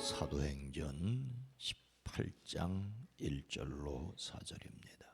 사도행전 18장 1절로 4절입니다.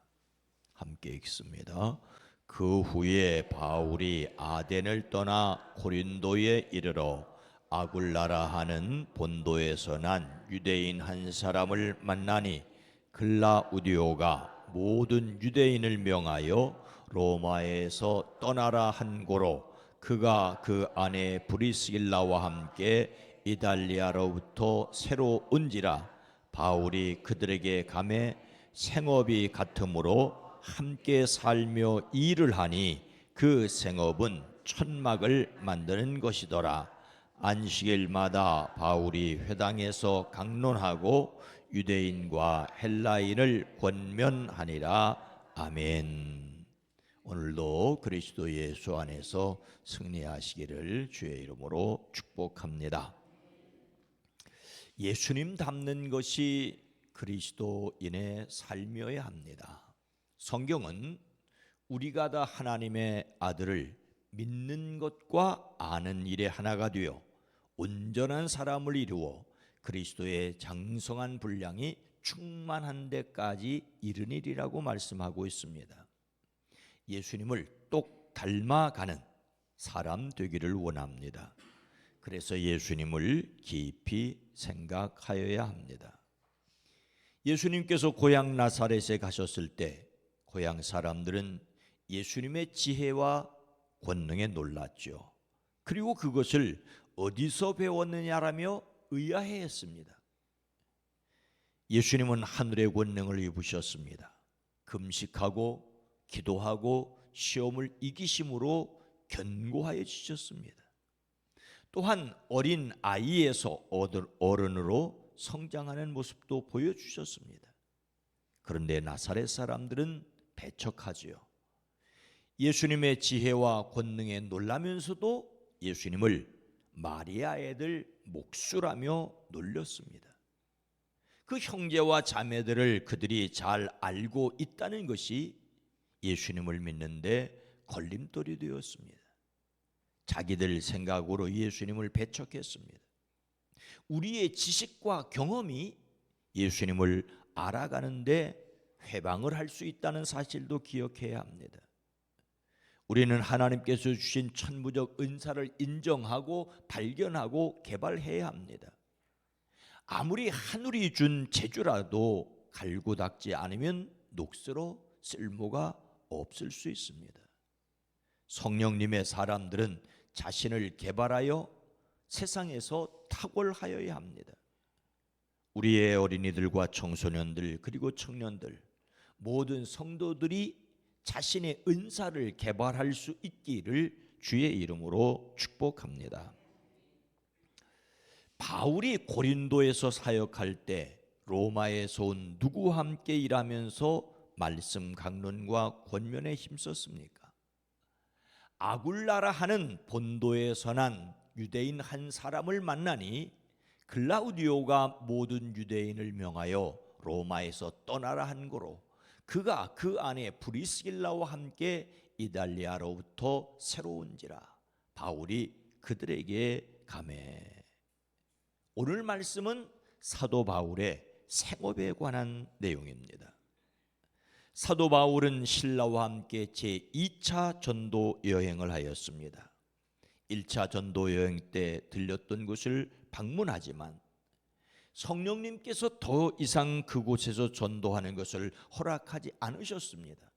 함께 읽습니다. 그 후에 바울이 아덴을 떠나 고린도에 이르러 아굴라라 하는 본도에서 난 유대인 한 사람을 만나니 글라우디오가 모든 유대인을 명하여 로마에서 떠나라 한 고로 그가 그 아내 브리스길라와 함께 이달리아로부터 새로 온지라 바울이 그들에게 감해 생업이 같으므로 함께 살며 일을 하니 그 생업은 천막을 만드는 것이더라. 안식일마다 바울이 회당에서 강론하고 유대인과 헬라인을 권면하니라. 아멘. 오늘도 그리스도 예수 안에서 승리하시기를 주의 이름으로 축복합니다. 예수님 닮는 것이 그리스도인의 삶이어야 합니다. 성경은 우리가 다 하나님의 아들을 믿는 것과 아는 일에 하나가 되어 온전한 사람을 이루어 그리스도의 장성한 분량이 충만한 데까지 이르니리라고 말씀하고 있습니다. 예수님을 똑 닮아가는 사람 되기를 원합니다. 그래서 예수님을 깊이 생각하여야 합니다. 예수님께서 고향 나사렛에 가셨을 때 고향 사람들은 예수님의 지혜와 권능에 놀랐죠. 그리고 그것을 어디서 배웠느냐라며 의아해했습니다. 예수님은 하늘의 권능을 입으셨습니다. 금식하고 기도하고 시험을 이기심으로 견고하여 지셨습니다. 또한 어린 아이에서 어른으로 성장하는 모습도 보여주셨습니다. 그런데 나사렛 사람들은 배척하지요. 예수님의 지혜와 권능에 놀라면서도 예수님을 마리아 애들 목수라며 놀렸습니다. 그 형제와 자매들을 그들이 잘 알고 있다는 것이 예수님을 믿는데 걸림돌이 되었습니다. 자기들 생각으로 예수님을 배척했습니다. 우리의 지식과 경험이 예수님을 알아가는데 회방을 할 수 있다는 사실도 기억해야 합니다. 우리는 하나님께서 주신 천부적 은사를 인정하고 발견하고 개발해야 합니다. 아무리 하늘이 준 재주라도 갈고 닦지 않으면 녹슬어 쓸모가 없을 수 있습니다. 성령님의 사람들은 자신을 개발하여 세상에서 탁월하여야 합니다. 우리의 어린이들과 청소년들 그리고 청년들 모든 성도들이 자신의 은사를 개발할 수 있기를 주의 이름으로 축복합니다. 바울이 고린도에서 사역할 때 로마에서 온 누구와 함께 일하면서 말씀 강론과 권면에 힘썼습니까? 아굴라라 하는 본도에 선한 유대인 한 사람을 만나니 글라우디오가 모든 유대인을 명하여 로마에서 떠나라 한 거로 그가 그 안에 브리스길라와 함께 이달리아로부터 새로운지라 바울이 그들에게 감해 오늘 말씀은 사도 바울의 생업에 관한 내용입니다. 사도 바울은 신라와 함께 제2차 전도 여행을 하였습니다. 1차 전도 여행 때 들렸던 곳을 방문하지만 성령님께서 더 이상 그곳에서 전도하는 것을 허락하지 않으셨습니다.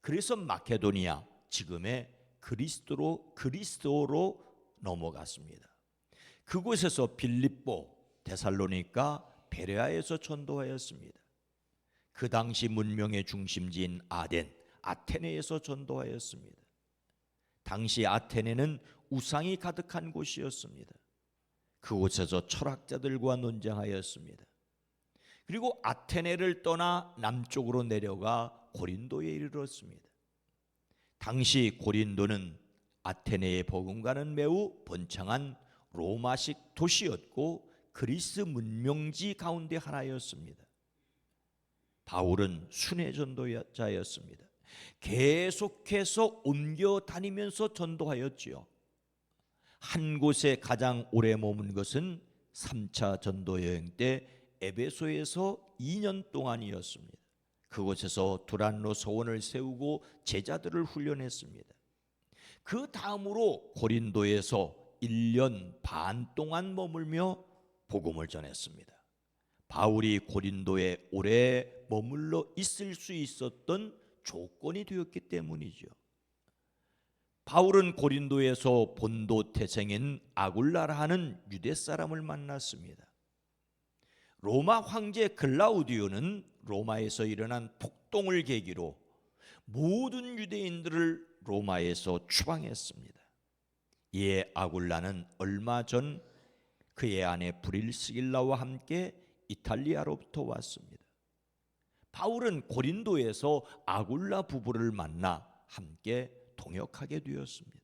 그래서 마케도니아 지금의 그리스도로 그리스도로 넘어갔습니다. 그곳에서 빌립보, 데살로니가, 베레아에서 전도하였습니다. 그 당시 문명의 중심지인 아덴, 아테네에서 전도하였습니다. 당시 아테네는 우상이 가득한 곳이었습니다. 그곳에서 철학자들과 논쟁하였습니다. 그리고 아테네를 떠나 남쪽으로 내려가 고린도에 이르렀습니다. 당시 고린도는 아테네의 버금가는 매우 번창한 로마식 도시였고 그리스 문명지 가운데 하나였습니다. 바울은 순회 전도자였습니다. 계속해서 옮겨 다니면서 전도하였지요. 한 곳에 가장 오래 머문 것은 3차 전도 여행 때 에베소에서 2년 동안이었습니다. 그곳에서 두란노 서원을 세우고 제자들을 훈련했습니다. 그 다음으로 고린도에서 1년 반 동안 머물며 복음을 전했습니다. 바울이 고린도에 오래 머물러 있을 수 있었던 조건이 되었기 때문이죠. 바울은 고린도에서 본도 태생인 아굴라라 하는 유대 사람을 만났습니다. 로마 황제 글라우디오는 로마에서 일어난 폭동을 계기로 모든 유대인들을 로마에서 추방했습니다. 이에 아굴라는 얼마 전 그의 아내 브릴스길라와 함께 이탈리아로부터 왔습니다. 바울은 고린도에서 아굴라 부부를 만나 함께 동역하게 되었습니다.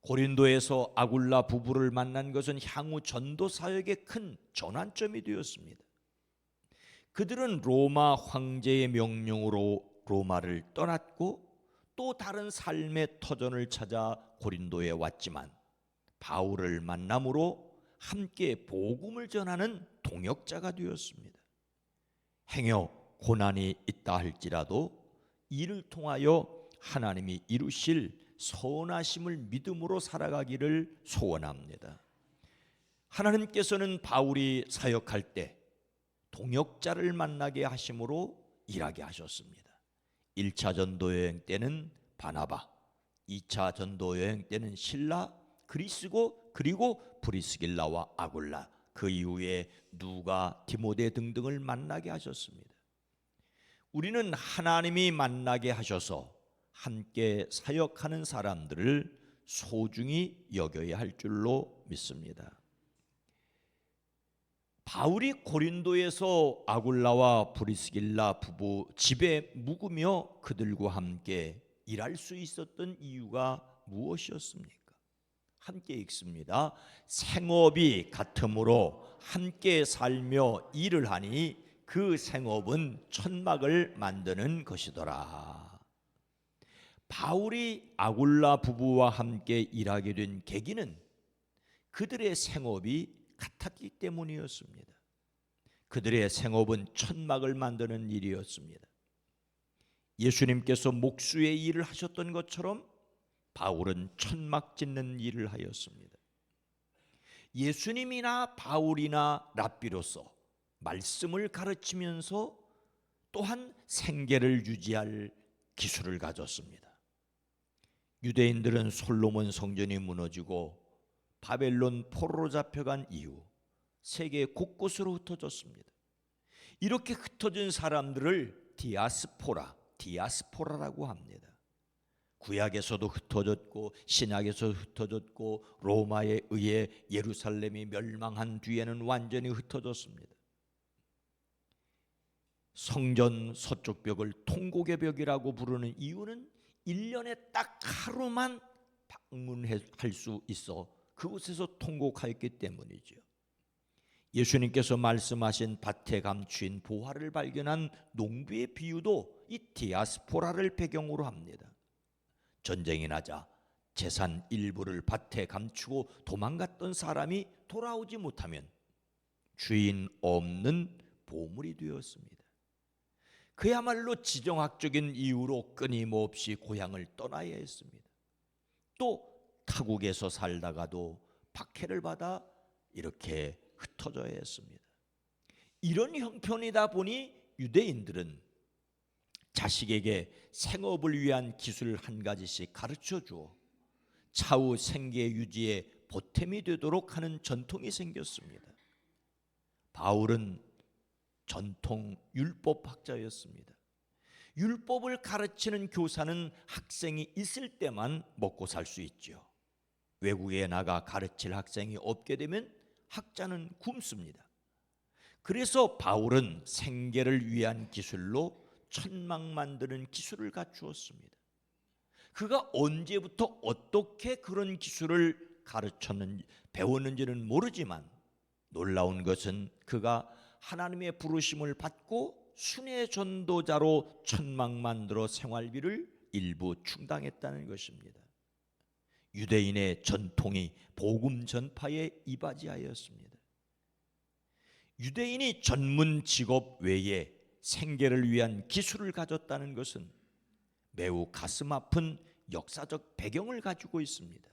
고린도에서 아굴라 부부를 만난 것은 향후 전도 사역의 큰 전환점이 되었습니다. 그들은 로마 황제의 명령으로 로마를 떠났고 또 다른 삶의 터전을 찾아 고린도에 왔지만 바울을 만남으로 함께 복음을 전하는 동역자가 되었습니다. 행여 고난이 있다 할지라도 이를 통하여 하나님이 이루실 선하심을 믿음으로 살아가기를 소원합니다. 하나님께서는 바울이 사역할 때 동역자를 만나게 하심으로 일하게 하셨습니다. 1차 전도 여행 때는 바나바, 2차 전도 여행 때는 신라, 그리스고 그리고 브리스길라와 아굴라 그 이후에 누가 디모데 등등을 만나게 하셨습니다. 우리는 하나님이 만나게 하셔서 함께 사역하는 사람들을 소중히 여겨야 할 줄로 믿습니다. 바울이 고린도에서 아굴라와 브리스길라 부부 집에 묵으며 그들과 함께 일할 수 있었던 이유가 무엇이었습니까? 함께 읽습니다. 생업이 같으므로 함께 살며 일을 하니 그 생업은 천막을 만드는 것이더라. 바울이 아굴라 부부와 함께 일하게 된 계기는 그들의 생업이 같았기 때문이었습니다. 그들의 생업은 천막을 만드는 일이었습니다. 예수님께서 목수의 일을 하셨던 것처럼 바울은 천막 짓는 일을 하였습니다. 예수님이나 바울이나 랍비로서 말씀을 가르치면서 또한 생계를 유지할 기술을 가졌습니다. 유대인들은 솔로몬 성전이 무너지고 바벨론 포로로 잡혀간 이후 세계 곳곳으로 흩어졌습니다. 이렇게 흩어진 사람들을 디아스포라, 디아스포라라고 합니다. 구약에서도 흩어졌고 신약에서도 흩어졌고 로마에 의해 예루살렘이 멸망한 뒤에는 완전히 흩어졌습니다. 성전 서쪽 벽을 통곡의 벽이라고 부르는 이유는 1년에 딱 하루만 방문할 수 있어 그곳에서 통곡하였기 때문이죠. 예수님께서 말씀하신 밭에 감추인 보화를 발견한 농부의 비유도 이 디아스포라를 배경으로 합니다. 전쟁이 나자 재산 일부를 밭에 감추고 도망갔던 사람이 돌아오지 못하면 주인 없는 보물이 되었습니다. 그야말로 지정학적인 이유로 끊임없이 고향을 떠나야 했습니다. 또 타국에서 살다가도 박해를 받아 이렇게 흩어져야 했습니다. 이런 형편이다 보니 유대인들은 자식에게 생업을 위한 기술 한 가지씩 가르쳐 주어 차후 생계 유지에 보탬이 되도록 하는 전통이 생겼습니다. 바울은 전통 율법 학자였습니다. 율법을 가르치는 교사는 학생이 있을 때만 먹고 살 수 있죠. 외국에 나가 가르칠 학생이 없게 되면 학자는 굶습니다. 그래서 바울은 생계를 위한 기술로 천막 만드는 기술을 갖추었습니다. 그가 언제부터 어떻게 그런 기술을 가르쳤는지 배웠는지는 모르지만 놀라운 것은 그가 하나님의 부르심을 받고 순회 전도자로 천막 만들어 생활비를 일부 충당했다는 것입니다. 유대인의 전통이 복음 전파에 이바지하였습니다. 유대인이 전문 직업 외에 생계를 위한 기술을 가졌다는 것은 매우 가슴 아픈 역사적 배경을 가지고 있습니다.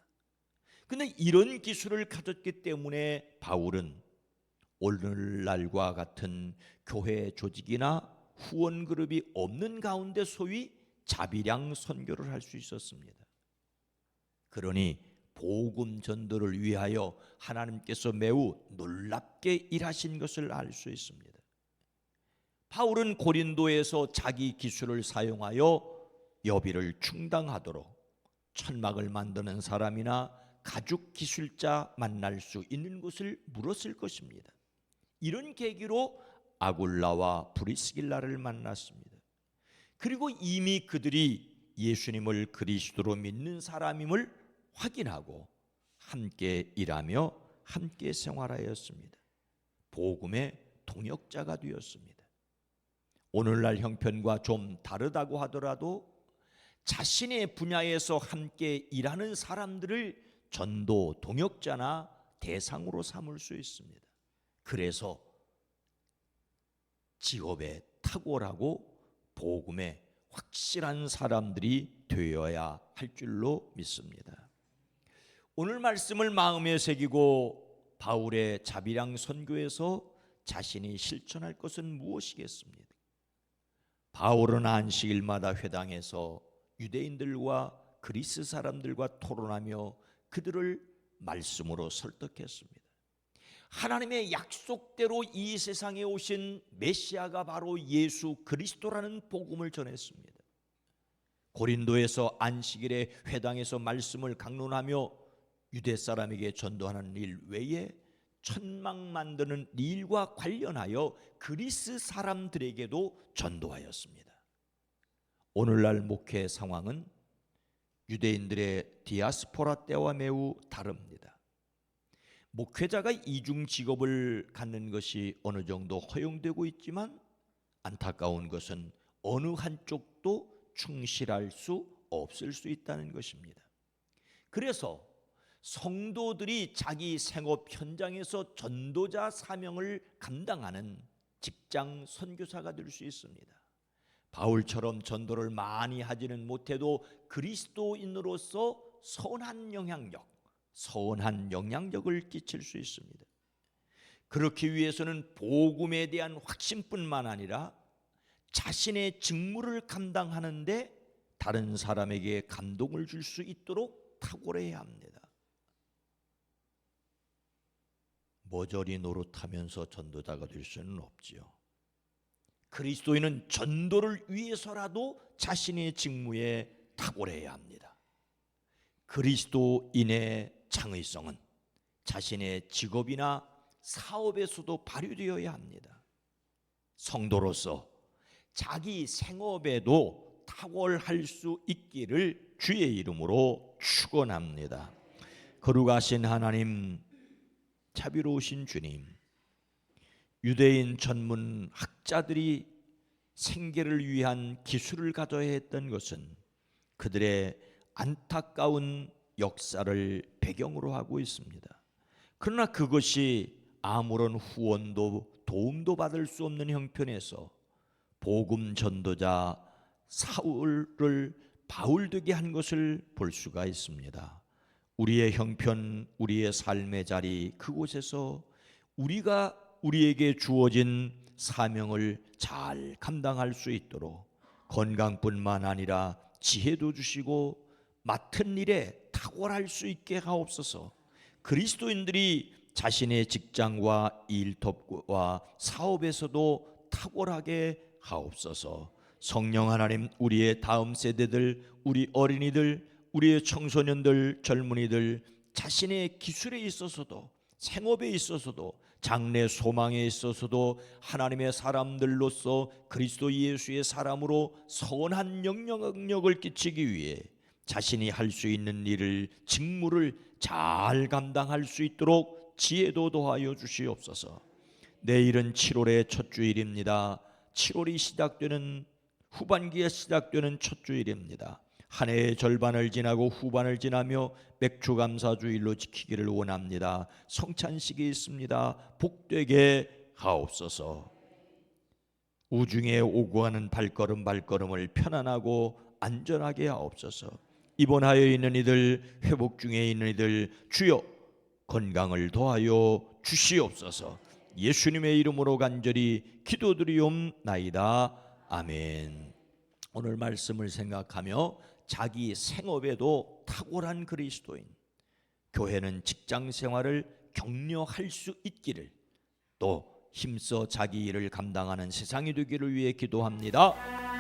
근데 이런 기술을 가졌기 때문에 바울은 오늘날과 같은 교회 조직이나 후원 그룹이 없는 가운데 소위 자비량 선교를 할 수 있었습니다. 그러니 복음 전도를 위하여 하나님께서 매우 놀랍게 일하신 것을 알 수 있습니다. 바울은 고린도에서 자기 기술을 사용하여 여비를 충당하도록 천막을 만드는 사람이나 가죽 기술자 만날 수 있는 곳을 물었을 것입니다. 이런 계기로 아굴라와 브리스길라를 만났습니다. 그리고 이미 그들이 예수님을 그리스도로 믿는 사람임을 확인하고 함께 일하며 함께 생활하였습니다. 복음의 동역자가 되었습니다. 오늘날 형편과 좀 다르다고 하더라도 자신의 분야에서 함께 일하는 사람들을 전도 동역자나 대상으로 삼을 수 있습니다. 그래서 직업에 탁월하고 복음에 확실한 사람들이 되어야 할 줄로 믿습니다. 오늘 말씀을 마음에 새기고 바울의 자비랑 선교에서 자신이 실천할 것은 무엇이겠습니까? 바울은 안식일마다 회당에서 유대인들과 그리스 사람들과 토론하며 그들을 말씀으로 설득했습니다. 하나님의 약속대로 이 세상에 오신 메시아가 바로 예수 그리스도라는 복음을 전했습니다. 고린도에서 안식일에 회당에서 말씀을 강론하며 유대 사람에게 전도하는 일 외에 천막 만드는 일과 관련하여 그리스 사람들에게도 전도하였습니다. 오늘날 목회 상황은 유대인들의 디아스포라 때와 매우 다릅니다. 목회자가 이중 직업을 갖는 것이 어느 정도 허용되고 있지만 안타까운 것은 어느 한쪽도 충실할 수 없을 수 있다는 것입니다. 그래서 성도들이 자기 생업 현장에서 전도자 사명을 감당하는 직장 선교사가 될 수 있습니다. 바울처럼 전도를 많이 하지는 못해도 그리스도인으로서 선한 영향력, 선한 영향력을 끼칠 수 있습니다. 그렇기 위해서는 복음에 대한 확신뿐만 아니라 자신의 직무를 감당하는데 다른 사람에게 감동을 줄 수 있도록 탁월해야 합니다. 모조리 노릇하면서 전도자가 될 수는 없지요. 그리스도인은 전도를 위해서라도 자신의 직무에 탁월해야 합니다. 그리스도인의 창의성은 자신의 직업이나 사업에서도 발휘되어야 합니다. 성도로서 자기 생업에도 탁월할 수 있기를 주의 이름으로 축원합니다. 거룩하신 하나님 자비로우신 주님, 유대인 전문 학자들이 생계를 위한 기술을 가져야 했던 것은 그들의 안타까운 역사를 배경으로 하고 있습니다. 그러나 그것이 아무런 후원도 도움도 받을 수 없는 형편에서 복음 전도자 사울을 바울되게 한 것을 볼 수가 있습니다. 우리의 형편, 우리의 삶의 자리 그곳에서 우리가 우리에게 주어진 사명을 잘 감당할 수 있도록 건강뿐만 아니라 지혜도 주시고 맡은 일에 탁월할 수 있게 하옵소서. 그리스도인들이 자신의 직장과 일터와 사업에서도 탁월하게 하옵소서. 성령 하나님 우리의 다음 세대들 우리 어린이들 우리의 청소년들, 젊은이들 자신의 기술에 있어서도 생업에 있어서도 장래 소망에 있어서도 하나님의 사람들로서 그리스도 예수의 사람으로 선한 영향력을 끼치기 위해 자신이 할 수 있는 일을 직무를 잘 감당할 수 있도록 지혜도 도하여 주시옵소서. 내일은 7월의 첫 주일입니다. 7월이 시작되는 후반기에 시작되는 첫 주일입니다. 한 해의 절반을 지나고 후반을 지나며 맥주 감사 주일로 지키기를 원합니다. 성찬식이 있습니다. 복되게 하옵소서. 우중에 오고 가는 발걸음 발걸음을 편안하고 안전하게 하옵소서. 입원하여 있는 이들 회복 중에 있는 이들 주여 건강을 더하여 주시옵소서. 예수님의 이름으로 간절히 기도드리옵나이다. 아멘. 오늘 말씀을 생각하며 자기 생업에도 탁월한 그리스도인 교회는 직장 생활을 격려할 수 있기를 또 힘써 자기 일을 감당하는 세상이 되기를 위해 기도합니다.